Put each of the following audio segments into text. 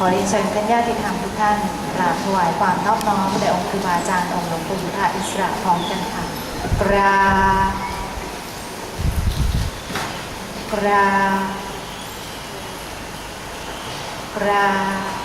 ขอเรียนเชิญท่านญาติธรรมทุกท่านกราบถวายความนอบน้อมแด่องค์ครูบาอาจารย์องค์หลวงปู่พุทธอิสระพร้อมกันค่ะกราบกราบกราบ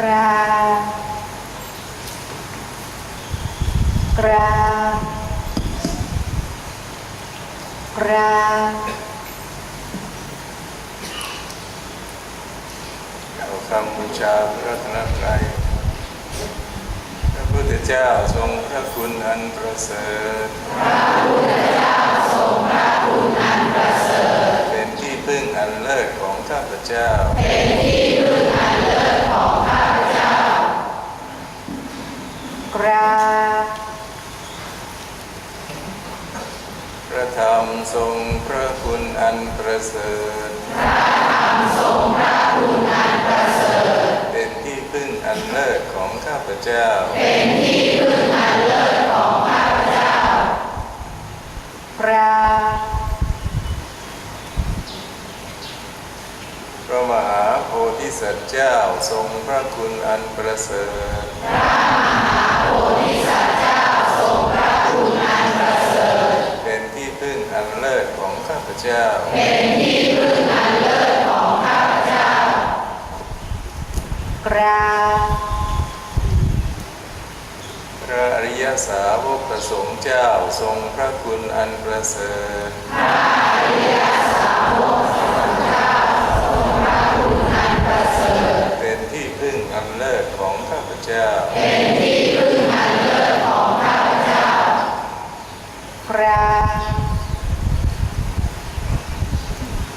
กรากรากรเอาคำบูชาพระธนตรัยพระพุทธเจ้าทรงพระคุณอันประเสริฐพระพุทธเจ้าทรงพระคุณอันประเสริฐ เป็นที่พึ่งอันเลิศของข้าพเจ้า เป็นที่พึ่ง กราบพระธรรมทรงพระคุณอันประเสริฐ เป็นที่พึ่งอันเลิศของข้าพเจ้ากราบพระมหาโพธิสัตว์เจ้าทรงพระคุณอันประเสริฐเป็น ข้าพเจ้า เป็นที่พึ่งอันเลิศของข้าพเจ้า กราพระอริยสาวกประสงค์เจ้าทรงพระคุณอันประเสริฐพระอริยสาวกประสงค์เจ้าทรงพระคุณอันประเสริฐเป็นที่พึ่งอันเลิศของข้าพเจ้า เป็นที่พึ่งอันเลิศของข้าพเจ้า กระ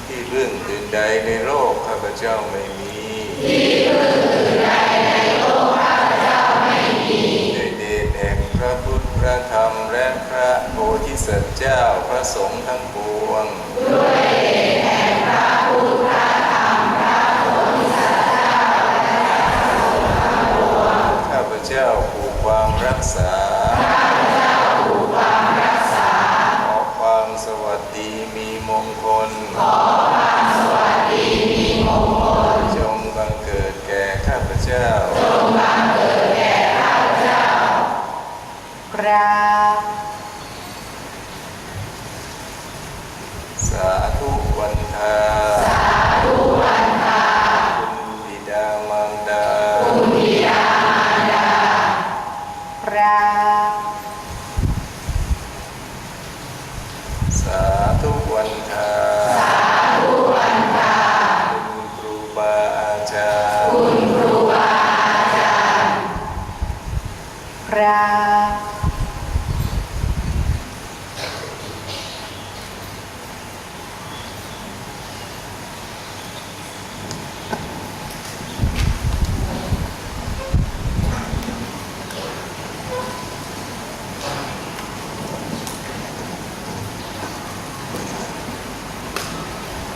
ที่ ใดในโลกข้าพเจ้าไม่มีที่อื่นใดในโลกข้าพเจ้าไม่มีในเดชแห่งพระพุทธพระธรรมและพระโพธิสัตว์เจ้าพระสงฆ์ทั้งปวงด้วยเดชแห่งพระพุทธพระธรรมพระโพธิสัตว์เจ้าและพระสงฆ์ทั้งปวงข้าพเจ้าผูกความรักษาาธุวันทา คุณครูบาอาจารย์ กราบ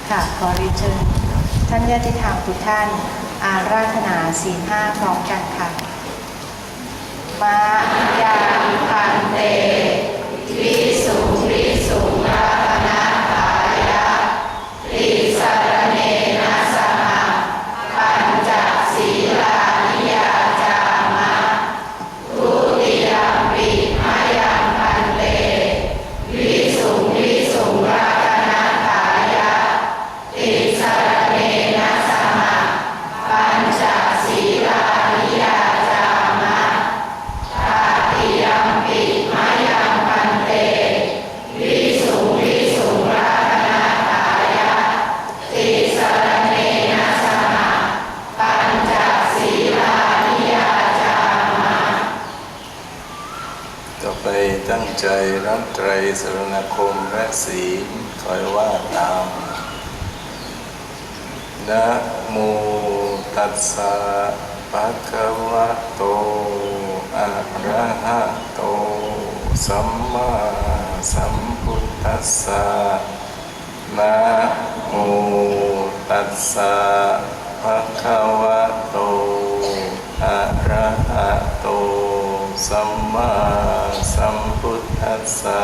ค่ะขอเรียนเชิญท่าน ท่านญาติธรรม ทุกท่าน อาราธนาศีลห้าพร้อมกันค่ะ มายาพันเตวิสุ ศีลคอยว่าตามนะโมตัสสะภะคะวะโตอะระหะโต สัมมาสัมพุทธัสสะนะโมตัสสะภะคะวะโตอะระหะโต สัมมาสัมพุทธัสสะ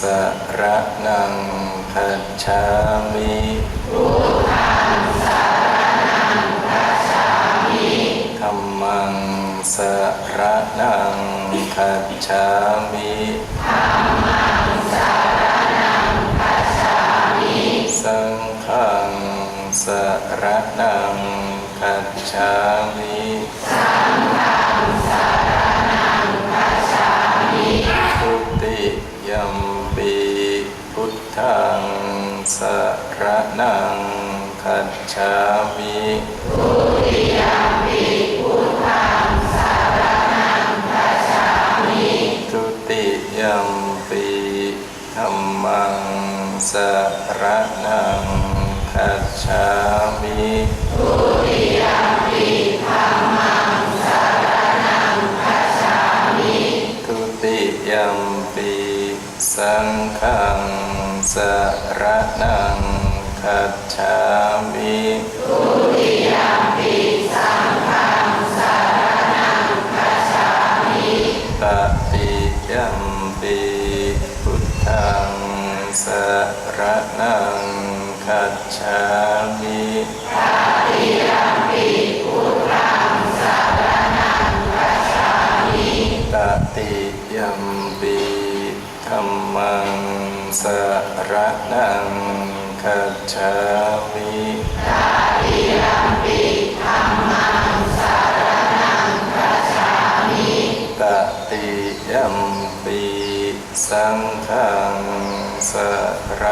สระนังคัจฉามิพุทธังสระนังคัจฉามิธรรมังสระนังคัจฉามิธรรมังสระนังคัจฉามิสังฆังสระนังคัจฉามิ ระนังคัจฉามิทุติยัมปีพุทธังสารนังคัจฉามิทุติยัมปีธรรมังสารนังคัจฉามิทุติยัมปีธรรมังสารนังคัจฉามิทุติยัมปีสังฆังสารนัง คัจฉามิทุติยมปีสังฆังสรนังคัจฉามิตติยมปีพุทธังสารนังคัจฉามิตติยมปีพุทธังสารนังคัจฉามิตติยมปีธรรมังสารนัง คัจฉามิตติยัมปีสังฆังสร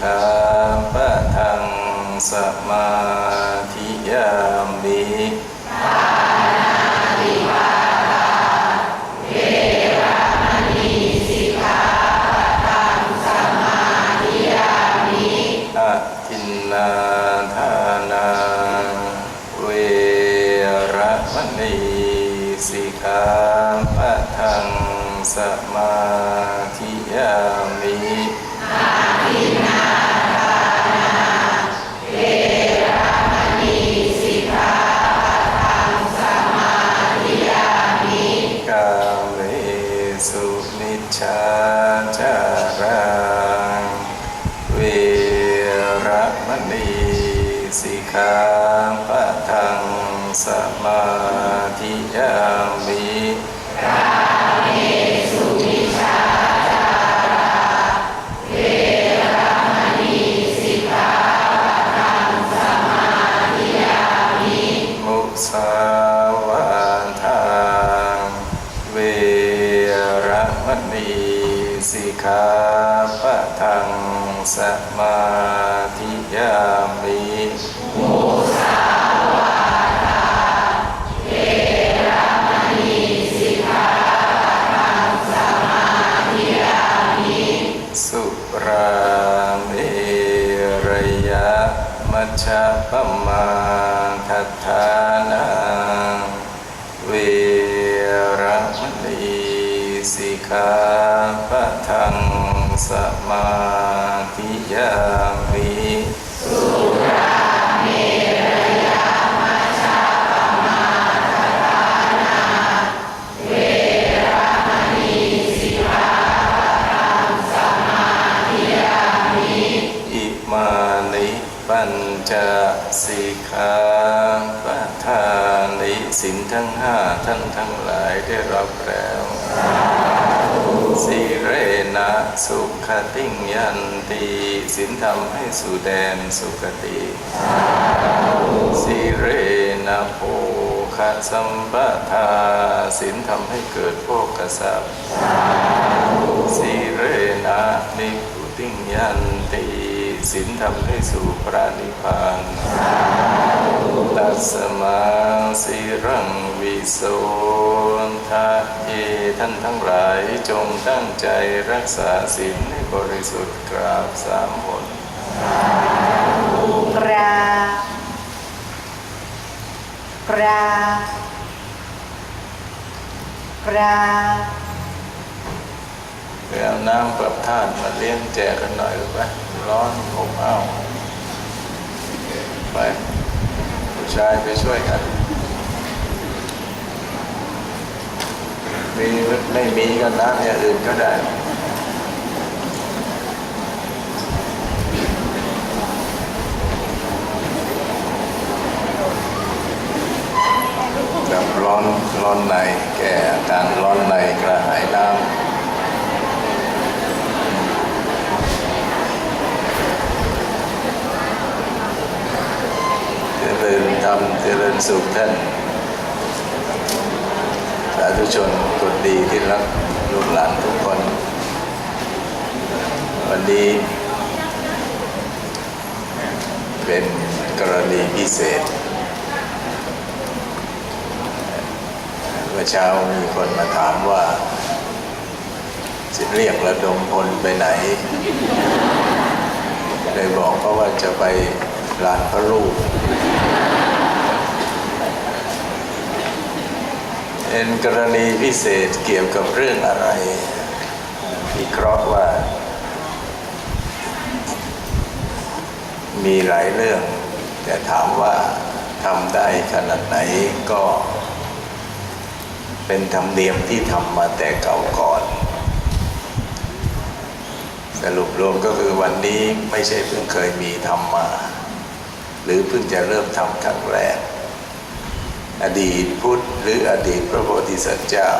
ขาปะทังสมาธิยามิอะทินนาทนาเวระม สิเรนะสุขติงยันติสินทำให้สู่แดนสุขติสิเรนะโภคสัมปทาสินทำให้เกิดโภคทรัพย์สีเรนะนิพุติงยันติสินทำให้สู่พระนิพพานตัสมาสีรังวิโส ทะเยท่านทั้งหลายจงตั้งใจรักษาศีลให้บริสุทธิ์กราบสามหนกราบกราบกราบไปเอาน้ำปรับธาตุมาเลี้ยงแจกกันหน่อยหรือไปร้อนอบอ้าวไปผู้ชายไปช่วยกัน มีไม่มีก็น้ำอย่างอื่นก็ได้แบบร้อนร้อนในแก่อาการร้อนในกระหายน้ำเจริญธรรมเจริญสุขท่านสาธุชน ดีที่รักลูกหลานทุกคน วันนี้เป็นกรณีพิเศษ เมื่อเช้ามีคนมาถามว่าจะเรียกระดมพลไปไหนเลยบอกเขาว่าจะไปลานพระลูก เป็นกรณีพิเศษเกี่ยวกับเรื่องอะไรวิเคราะห์ว่า มีหลายเรื่อง แต่ถามว่าทำได้ขนาดไหนก็ เป็นธรรมเนียมที่ทำมาแต่เก่าก่อน สรุปรวมก็คือวันนี้ไม่ใช่เพิ่งเคยมีทำมา หรือเพิ่งจะเริ่มทำครั้งแรก อดีตพุทธหรืออดีตพระโพธิสัตว์เจ้า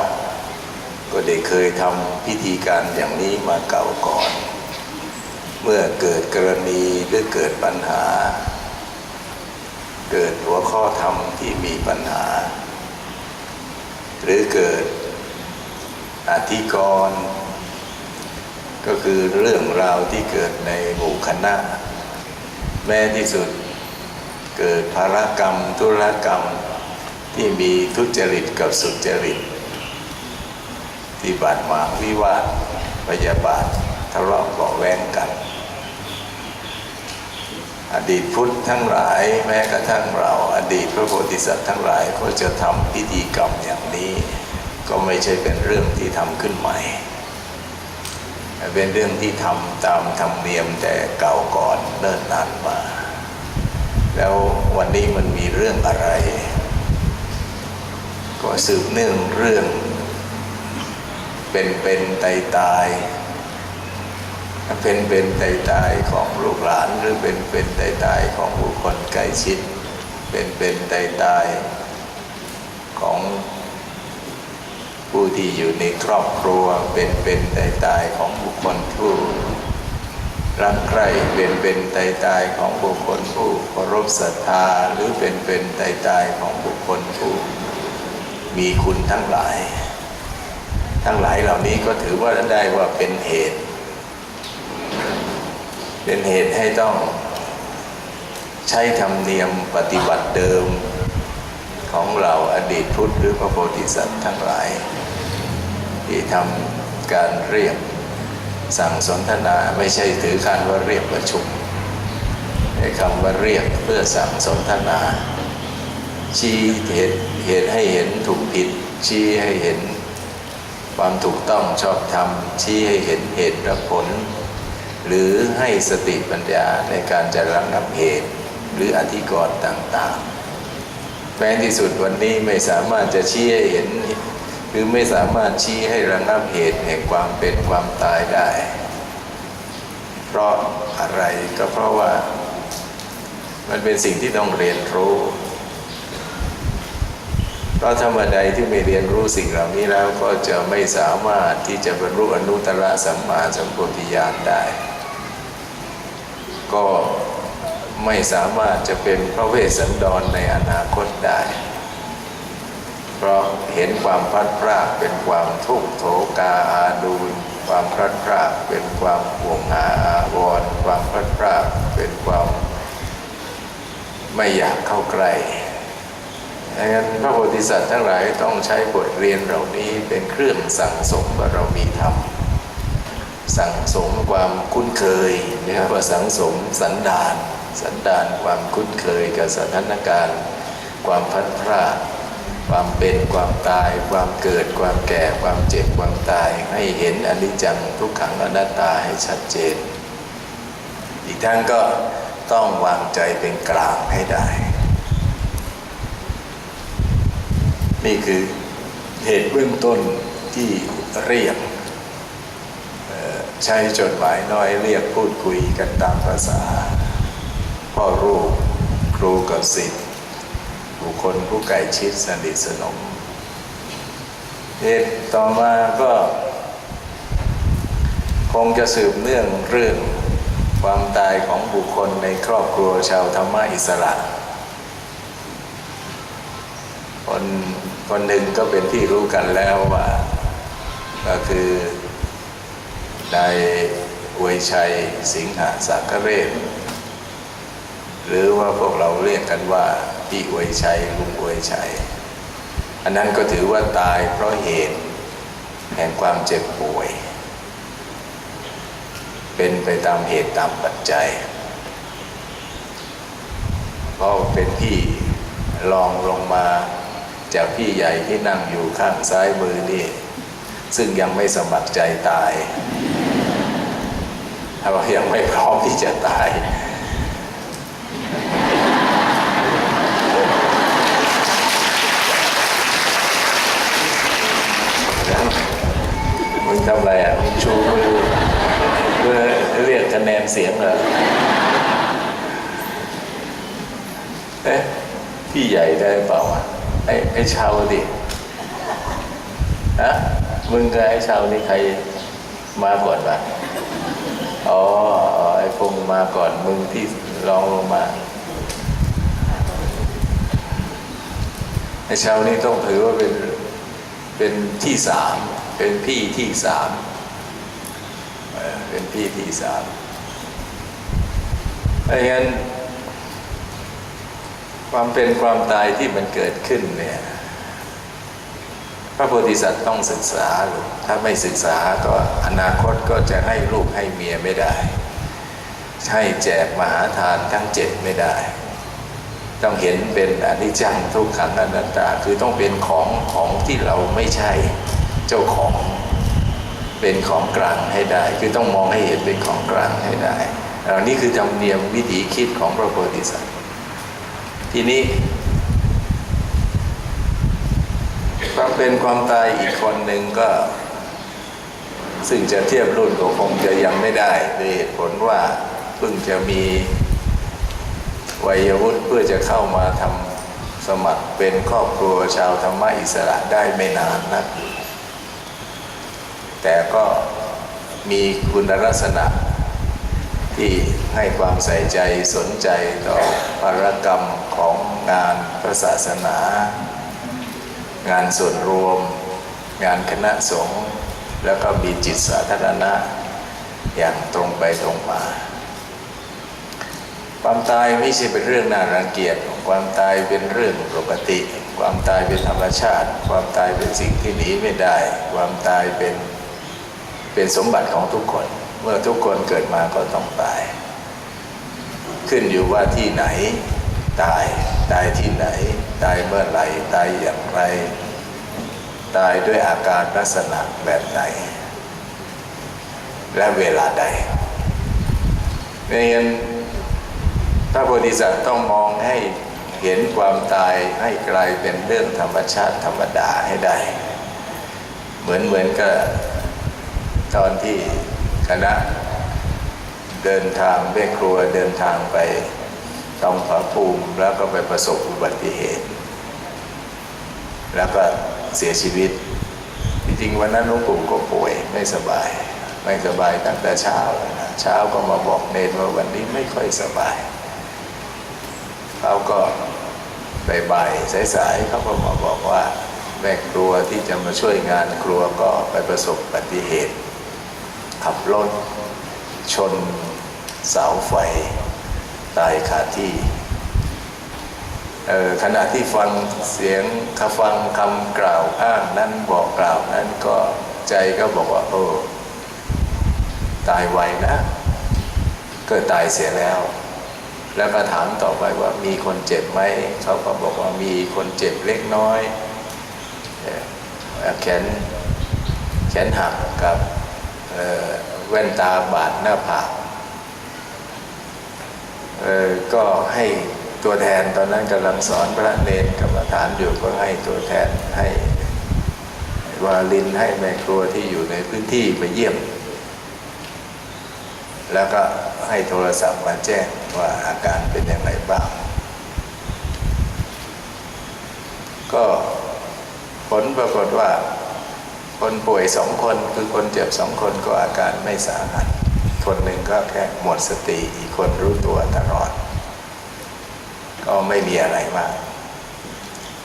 ก็ได้เคยทำพิธีการอย่างนี้มาเก่าก่อน เมื่อเกิดกรณีหรือเกิดปัญหา เกิดหัวข้อธรรมที่มีปัญหา หรือเกิดอธิกรณ์ก็คือเรื่องราวที่เกิดในหมู่คณะแม้ที่สุดเกิดภารกรรมธุรกรรม ที่มีทุจริตกับสุจริต ที่บาดหมางวิวาทพยาบาททะเลาะเบาแว้งกัน อดีตพุทธทั้งหลายแม้กระทั่งเรา อดีตพระโพธิสัตว์ทั้งหลายก็จะทำพิธีกรรมอย่างนี้ ก็ไม่ใช่เป็นเรื่องที่ทำขึ้นใหม่เป็นเรื่องที่ทำตามธรรมเนียมแต่เก่าก่อนเนิ่นนานมา แล้ววันนี้มันมีเรื่องอะไร ก็สืบเนื่องเรื่อง เป็นเป็นตายตายเป็นเป็นตายตายของลูกหลานหรือเป็นเป็นตายตายของบุคคลใกล้ชิด เป็นเป็นตายตายของผู้ที่อยู่ในครอบครัวเป็นเป็นตายตายของบุคคลผู้รักใคร่เป็นเป็นตายตายของบุคคลผู้เคารพศรัทธาหรือเป็นเป็นตายตายของบุคคลผู้ มีคุณทั้งหลาย ทั้งหลายเหล่านี้ก็ถือว่าได้ว่าเป็นเหตุ เป็นเหตุให้ต้อง ใช้ธรรมเนียมปฏิบัติเดิมของเราอดีตพุทธหรือพระโพธิสัตว์ทั้งหลาย ที่ทำการเรียกสั่งสนทนาไม่ใช่ถือการว่าเรียกประชุมในคำว่าเรียกเพื่อสั่งสนทนา ชี้เหตุเหตุให้เห็นถูกผิด ชี้ให้เห็นความถูกต้องชอบธรรม ชี้ให้เห็นเหตุและผล หรือให้สติปัญญาในการจะระงับเหตุ หรืออธิกรณ์ต่างๆแม้ที่สุดวันนี้ไม่สามารถจะชี้ให้เห็น หรือไม่สามารถชี้ให้ระงับเหตุแห่งความเป็นความตายได้ เพราะอะไรก็เพราะว่า มันเป็นสิ่งที่ต้องเรียนรู้ เพราะธรรมดที่ไม่เรียนรู้สิ่งเหล่านี้แล้วก็จะไม่สามารถที่จะบรรลุอนุตตรสัมมาสัมโพธิญาณได้ ก็ไม่สามารถจะเป็นพระเวสสันดรในอนาคตได้ เพราะเห็นความพลัดพรากเป็นความทุกข์โศกาอาดูลความพลัดพรากเป็นความห่วงหาอาวรความพลัดพรากเป็นความไม่อยากเข้าใกล้ ดังนั้นพระโพธิสัตว์ทั้งหลายต้องใช้บทเรียนเหล่านี้เป็นเครื่องสั่งสมว่าเรามีธรรม สั่งสมความคุ้นเคยนะครับว่าสังสมสันดาน สันดานความคุ้นเคยกับสถานการณ์ ความพัดพลาดความเป็นความตาย ความเกิด ความแก่ ความเจ็บ ความตาย ให้เห็นอนิจจังทุกขังอนัตตาให้ชัดเจน อีกทั้งก็ต้องวางใจเป็นกลางให้ได้ นี่คือเหตุเบื้องต้นที่เรียกใช้จดหมายน้อยเรียกพูดคุยกันตามภาษา พ่อรูปครูกับศิษย์บุคคลผู้ใกล้ชิดสนิทสนมเหตุต่อมาก็ คงจะสืบเนื่องเรื่องความตายของบุคคลในครอบครัวชาวธรรมะอิสระ คน คนหนึ่งก็เป็นที่รู้กันแล้วว่า ก็คือนายอวยชัยสิงหาสักเรศหรือว่าพวกเราเรียกกันว่าพี่อวยชัยลุงอวยชัย อันนั้นก็ถือว่าตายเพราะเหตุ แห่งความเจ็บป่วย เป็นไปตามเหตุตามปัจจัยเพราะเป็นพี่ลองลงมา จากพี่ใหญ่ที่นั่งอยู่ข้างซ้ายมือนี่ ซึ่งยังไม่สมัครใจตายถ้าว่ายังไม่พร้อมที่จะตายมึงทำอะไรอะมึงชูมือเพื่อเรียกคะแนนเสียงเหรอเอ๊ะพี่ใหญ่ได้เปล่าวะ ไอ้ไอ้ชาวดิฮะมึงกับไอ้ชาวนี่ใครมาก่อนปะอ๋ออ๋อไอ้พงมาก่อนมึงที่รองลงมาไอ้ชาวนี่ต้องถือว่าเป็นเป็นที่สามเป็นพี่ที่สามเออเป็นพี่ที่สามเพราะงั้น ความเป็นความตายที่มันเกิดขึ้นเนี่ยพระโพธิสัตว์ต้องศึกษาลูกถ้าไม่ศึกษาก็อนาคตก็จะให้ลูกให้เมียไม่ได้ให้แจกมหาทานทั้งเจ็ดไม่ได้ ต้องเห็นเป็นอนิจจังทุกขังอนัตตาคือต้องเป็นของของที่เราไม่ใช่เจ้าของเป็นของกลางให้ได้ คือต้องมองให้เห็นเป็นของกลางให้ได้เหล่านี้คือธรรมเนียมวิถีคิดของพระโพธิสัตว์ ทีนี้ความเป็นความตายอีกคนหนึ่งก็ ซึ่งจะเทียบรุ่นก็คงจะยังไม่ได้ด้วยเหตุผลว่าเพิ่งจะมีวัยวุฒิเพื่อจะเข้ามาทำสมัครเป็นครอบครัวชาวธรรมะอิสระได้ไม่นานนักแต่ก็มีคุณลักษณะ ที่ให้ความใส่ใจสนใจต่อภารกรรมของงานพระศาสนา งานส่วนรวม งานคณะสงฆ์แล้วก็มีจิตสาธารณะ อย่างตรงไปตรงมา ความตายไม่ใช่เป็นเรื่องน่ารังเกียจความตายเป็นเรื่องปกติ ความตายเป็นธรรมชาติ ความตายเป็นสิ่งที่หนีไม่ได้ ความตายเป็นเป็นสมบัติของทุกคน มื่อทุกคนเกิดมาก็ต้องตาย ขึ้นอยู่ว่าที่ไหน ตาย ตายที่ไหน ตายเมื่อไหร่ ตายอย่างไร ตายด้วยอาการลักษณะแบบไหน และเวลาใดในนั้นพระโพธิสัตว์ต้องมองให้เห็นความตายให้กลายเป็นเรื่องธรรมชาติธรรมดาให้ได้ เหมือนเหมือนกับตอนที่ คณะเดินทางแม่ครัวเดินทางไปต้องผาภูมิแล้วก็ไปประสบอุบัติเหตุ แล้วก็เสียชีวิต จริงๆวันนั้นหลวงปู่ก็ป่วยไม่สบาย ไม่สบายตั้งแต่เช้านะเช้าก็มาบอกเนรว่าวันนี้ไม่ค่อยสบายเขาก็บ่ายๆสายๆเขาก็มาบอกว่าแม่ครัวที่จะมาช่วยงานครัวก็ไปประสบอุบัติเหตุ ขับรถ ชนเสาไฟ ตายคาที่ขณะที่ฟังเสียงขฟังคำกล่าวอ้างนั้นบอกกล่าวนั้นก็ใจก็บอกว่า โอ้ตายไวนะก็ตายเสียแล้ว แล้วก็ถามต่อไปว่ามีคนเจ็บไหมเขาก็บอกว่ามีคนเจ็บเล็กน้อยแขนแขนหักกับ แว่นตาบาดหน้าผากก็ให้ตัวแทนตอนนั้นกำลังสอนพระเนรกรรมฐานอยู่ก็ให้ตัวแทนให้วาลินให้แม่ครัวที่อยู่ในพื้นที่ไปเยี่ยม แล้วก็ให้โทรศัพท์มาแจ้งว่าอาการเป็นอย่างไรบ้าง ก็ผลปรากฏว่า คนป่วยสองคนคือคนเจ็บสองคนก็อาการไม่สาหัส คนหนึ่งก็แค่หมดสติอีกคนรู้ตัวตลอด ก็ไม่มีอะไรมาก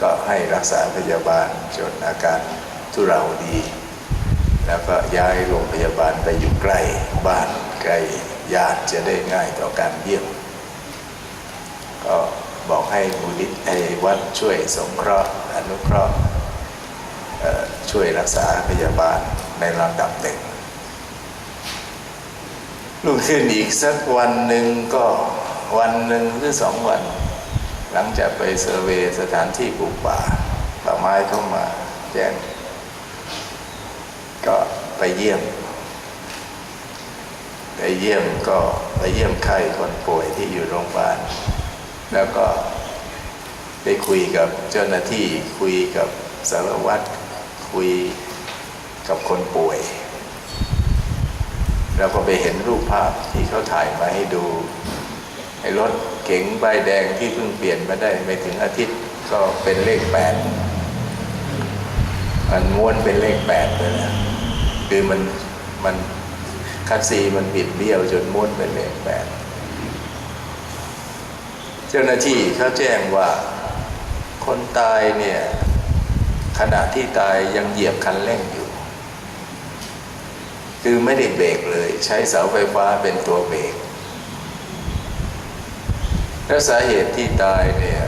ก็ให้รักษาพยาบาลจนอาการทุเราดี แล้วก็ย้ายโรงพยาบาลไปอยู่ใกล้บ้านใกล้ญาติจะได้ง่ายต่อการเยี่ยมก็บอกให้มูลนิธิไอ้วัดช่วยสงเคราะห์อนุเคราะห์ ช่วยรักษาพยาบาลในลำดับหนึ่งลุกขึ้นอีกสักวันหนึ่งก็วันหนึ่งหรือสองวัน หลังจากไปเซอร์เวยสถานที่ปลูกป่าป่าไม้เข้ามาแจ้ง ก็ไปเยี่ยม ไปเยี่ยมก็ไปเยี่ยมไข้คนป่วยที่อยู่โรงพยาบาล แล้วก็ได้คุยกับเจ้าหน้าที่คุยกับสารวัตร คุยกับคนป่วย เราก็ไปเห็นรูปภาพที่เขาถ่ายมาให้ดูไอ้รถเก๋งใบแดงที่เพิ่งเปลี่ยนมาได้ไม่ถึงอาทิตย์ก็เป็นเลขแปดมันม้วนเป็นเลขแปดเลยนะคือมันมันคัดซีมันบิดเบี้ยวจนม้วนเป็นเลขแปดเจ้าหน้าที่เขาแจ้งว่าคนตายเนี่ย ขณะที่ตายยังเหยียบคันเร่งอยู่ คือไม่ได้เบรกเลย ใช้เสาไฟฟ้าเป็นตัวเบรกและสาเหตุที่ตายเนี่ย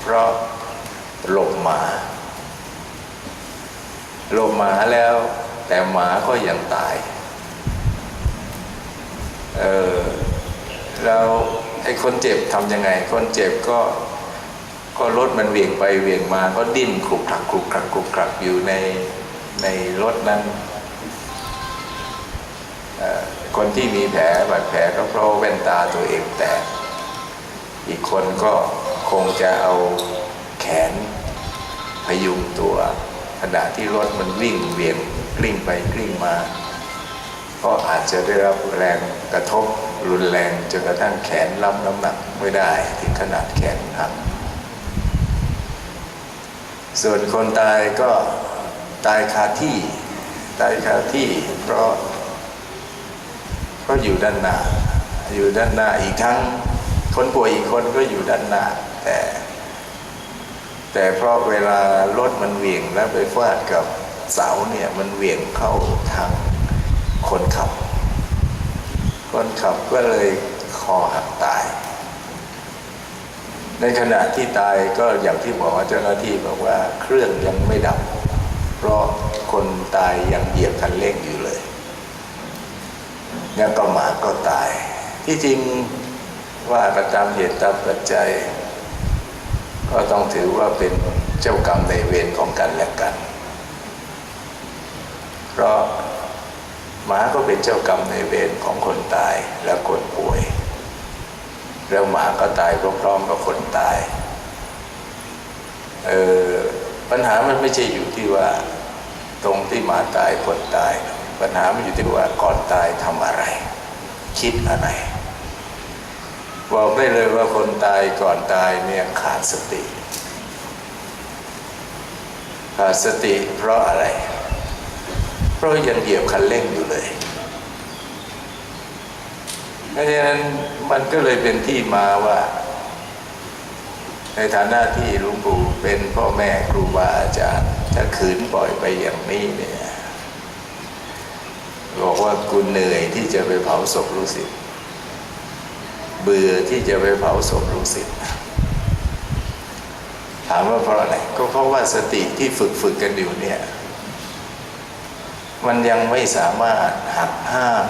เพราะหลบหมาหลบหมาแล้วแต่หมาก็ยังตาย เออแล้วไอ้คนเจ็บทำยังไง คนเจ็บก็ ก็รถมันเวียงไปเวียงมาก็ดิ้นคลุกคลักคลุกคลักคลุกคลักอยู่ในในรถนั้นคนที่มีแผลบาดแผลก็เพราะแว่นตาตัวเองแตกอีกคนก็คงจะเอาแขนพยุงตัวขณะที่รถมันวิ่งเวียงกลิ้งไปกลิ้งมา ก็อาจจะได้รับแรงกระทบรุนแรงจนกระทั่งแขนรับน้ำหนักไม่ได้ ถึงขนาดแขนหัก ส่วนคนตายก็ตายคาที่ ตายคาที่เพราะเพราะอยู่ด้านหน้า อยู่ด้านหน้าอีกทั้งคนป่วยอีกคนก็อยู่ด้านหน้าแต่แต่เพราะเวลารถมันเหวี่ยงแล้วไปฟาดกับเสาเนี่ยมันเหวี่ยงเข้าทางคนขับ คนขับก็เลยคอหักตาย ในขณะที่ตายก็อย่างที่บอกว่าเจ้าหน้าที่บอกว่าเครื่องยังไม่ดับ เพราะคนตายยังเหยียบคันเร่งอยู่เลยแล้วก็หมาก็ตาย ที่จริงว่าประตามเหตุตามปัจจัย ก็ต้องถือว่าเป็นเจ้ากรรมในเวรของกันและกัน เพราะหมาก็เป็นเจ้ากรรมในเวรของคนตายและคนป่วย แล้วหมาก็ตายพร้อมๆกับคนตาย เออปัญหามันไม่ใช่อยู่ที่ว่า ตรงที่หมาตายคนตาย ปัญหามันอยู่ที่ว่าก่อนตายทำอะไร คิดอะไรบอกได้เลยว่าคนตายก่อนตายเนี่ยขาดสติ ขาดสติเพราะอะไร เพราะยังเหยียบคันเร่งอยู่เลย ราะฉะนั้นมันก็เลยเป็นที่มาว่า ในฐานะที่ลุงปู่เป็นพ่อแม่ครูบาอาจารย์ ถ้าขืนปล่อยไปอย่างนี้เนี่ยบอกว่ากูเหนื่อยที่จะไปเผาศพลูกศิษย์เบื่อที่จะไปเผาศพลูกศิษย์ถามว่าเพราะอะไรก็เพราะว่าสติที่ฝึกฝึกกันอยู่เนี่ย มันยังไม่สามารถหักห้าม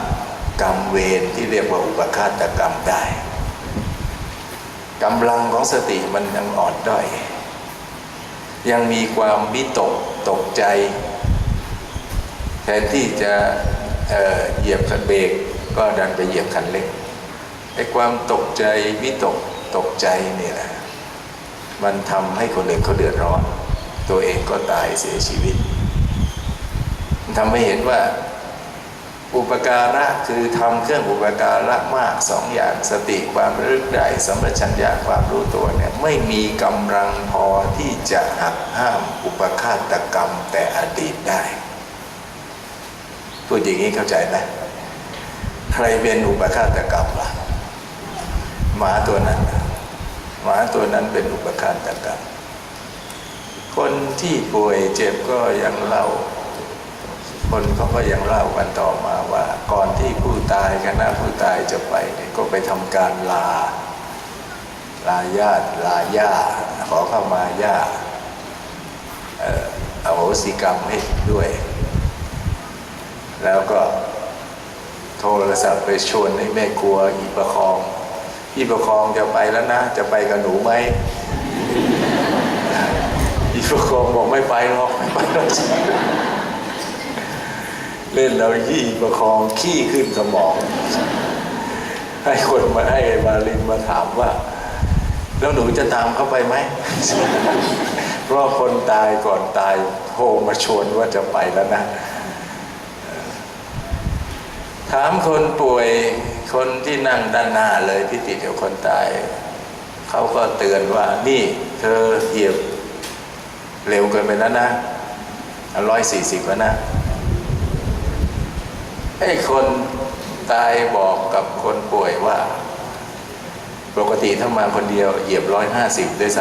กรรมเวรที่เรียกว่าอุปคาตกรรมได้กำลังของสติมันยังอ่อนด้อย ยังมีความวิตกตกใจ แทนที่จะเเหยียบคันเบรกก็ดันไปเหยียบคันเร่งไอ้ความตกใจวิตกตกใจนี่ยนะมันทำให้คนอื่นเขาเดือดร้อน ตัวเองก็ตายเสียชีวิตทำให้เห็นว่า อุปการะคือทำเครื่องอุปการะมากสองอย่างสติความรึกได้สัมปชัญญะความรู้ตัวเนี่ยไม่มีกำลังพอที่จะหักห้ามอุปฆาตกรรมแต่อดีตได้พูดอย่างนี้เข้าใจไหมใครเป็นอุปฆาตกรรมล่ะหมาตัวนั้นหมาตัวนั้นเป็นอุปฆาตกรรมคนที่ป่วยเจ็บก็ยังเล่า คนเขาก็ยังเล่ากันต่อมาว่า ก่อนที่ผู้ตายคณะผู้ตายจะไปเนี่ยก็ไปทำการลา ลาญาติลาย่าขอเข้ามาย่าเอ่ออโหสิกรรมให้ด้วย แล้วก็โทรศัพท์ไปชวนให้แม่ครัวอีประคอง อีประคองจะไปแล้วนะ จะไปกับหนูไหมอีประคองบอกไม่ไปหรอกไม่ไปหรอก เล่นแล้วยี่ประคองขี้ขึ้นสมอง ให้คนมาให้มาลินมาถามว่า แล้วหนูจะตามเข้าไปไหม เพราะคนตายก่อนตายโทรมาชวนว่าจะไปแล้วนะ ถามคนป่วยคนที่นั่งด้านหน้าเลยที่ติดกับคนตาย เขาก็เตือนว่า นี่เธอเหยียบเร็วเกินไปแล้วนะร้อยสี่สิบแล้วนะ ให้คนตายบอกกับคนป่วยว่า ปกติถ้ามาคนเดียวเหยียบร้อยห้าสิบด้วยซ้